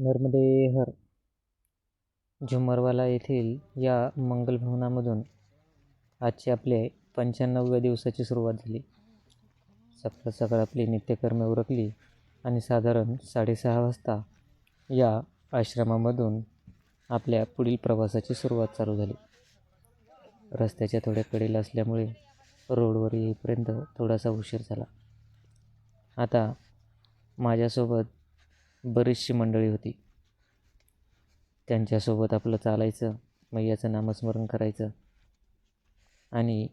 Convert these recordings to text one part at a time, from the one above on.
नर्मदेहर झुमरवाला येथील या मंगलभवनामधून आजची आपले पंच्याण्णवव्या दिवसाची सुरुवात झाली. सकाळ सकाळ आपली नित्यकर्मे उरकली आणि साधारण साडेसहा वाजता या आश्रमामधून आपल्या पुढील प्रवासाची सुरुवात चालू झाली. रस्त्याच्या थोड्या कडेला असल्यामुळे रोडवर येईपर्यंत थोडासा उशीर झाला. आता माझ्यासोबत बरीचशी मंडळी होती. त्यांच्यासोबत आपलं चालायचं मैयाचं नामस्मरण करायचं आणि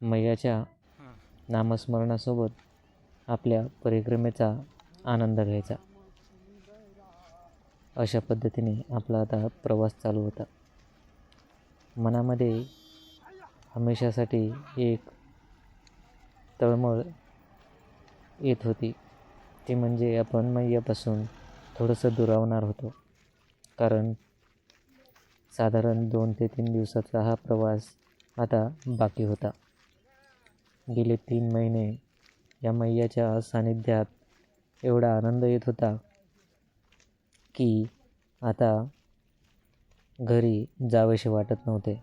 मैयाच्या नामस्मरणासोबत आपल्या परिक्रमेचा आनंद घ्यायचा. अशा पद्धतीने आपला आता प्रवास चालू होता. मनामध्ये हमेशासाठी एक तळमळ येत होती. ती म्हणजे आपण मैयापासून थोडंसं दुरावणार होतो. कारण साधारण दोन ते तीन दिवसाचा हा प्रवास आता बाकी होता. गेले तीन महिने या मैयाच्या सानिध्यात एवढा आनंद येत होता की आता घरी जावेसे वाटत नव्हते.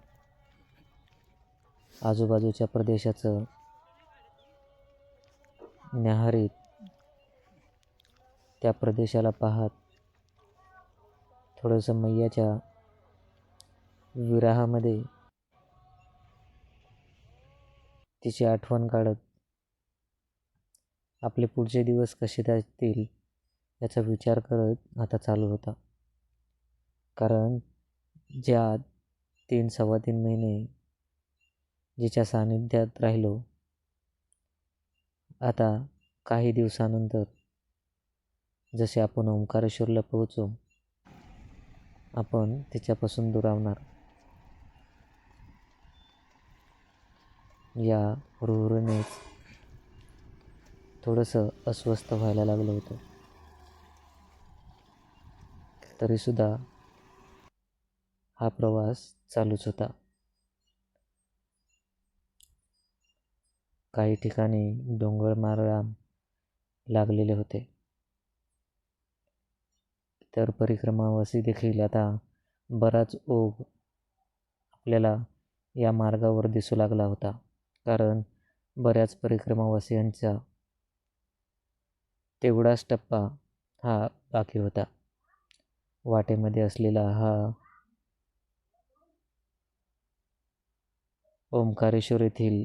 आजूबाजूच्या प्रदेशाचं न्याहारीत त्या प्रदेशाला पाहत थोडंसं मैयाच्या विराहामध्ये तिची आठवण काढत आपले पुढचे दिवस कसे जातील याचा विचार करत आता चालू होता. कारण ज्या तीन सव्वा तीन महिने जिच्या सानिध्यात राहिलो आता काही दिवसानंतर जसे आपण ओंकारेश्वरला पोहोचू आपण तिच्यापासून दुरावणार. या हुरहुरीनेच थोडंसं अस्वस्थ व्हायला लागलं होतं. तरीसुद्धा हा प्रवास चालूच होता. काही ठिकाणी डोंगर मारळाम लागलेले होते. तर परिक्रमावासी देखील आता बराच ओघ आपल्याला या मार्गावर दिसू लागला होता. कारण बऱ्याच परिक्रमावासियांचा तेवढाच टप्पा हा बाकी होता. वाटेमध्ये असलेला हा ओंकारेश्वर येथील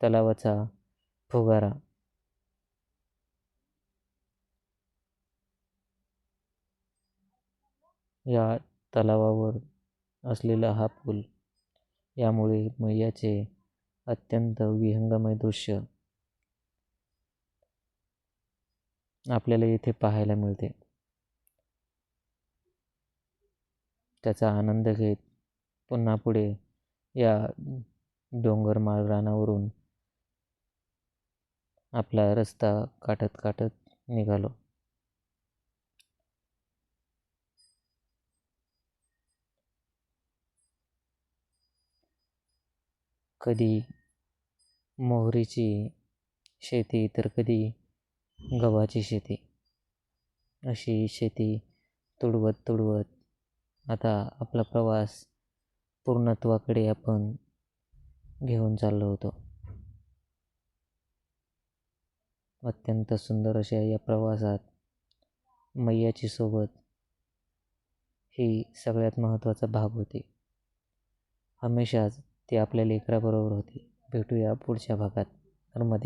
तलावाचा फुगारा या तलावावर असलेला हा पूल. यामुळे मैयाचे अत्यंत विहंगमय दृश्य आपल्याला येथे पाहायला मिळते. त्याचा आनंद घेत पुन्हा पुढे या डोंगरमाळ रानावरून आपला रस्ता काटत काटत निघालो. कधी मोहरीची शेती तर कधी गव्हाची शेती. अशी शेती तुडवत तुडवत आता आपला प्रवास पूर्णत्वाकडे आपण घेऊन चाललो होतो. अत्यंत सुंदर अशा या प्रवासात मैयाची सोबत ही सगळ्यात महत्त्वाचा भाग होती. हमेशाच ती आपल्या लेकराबरोबर होती. भेटूया पुढच्या भागात. मध्ये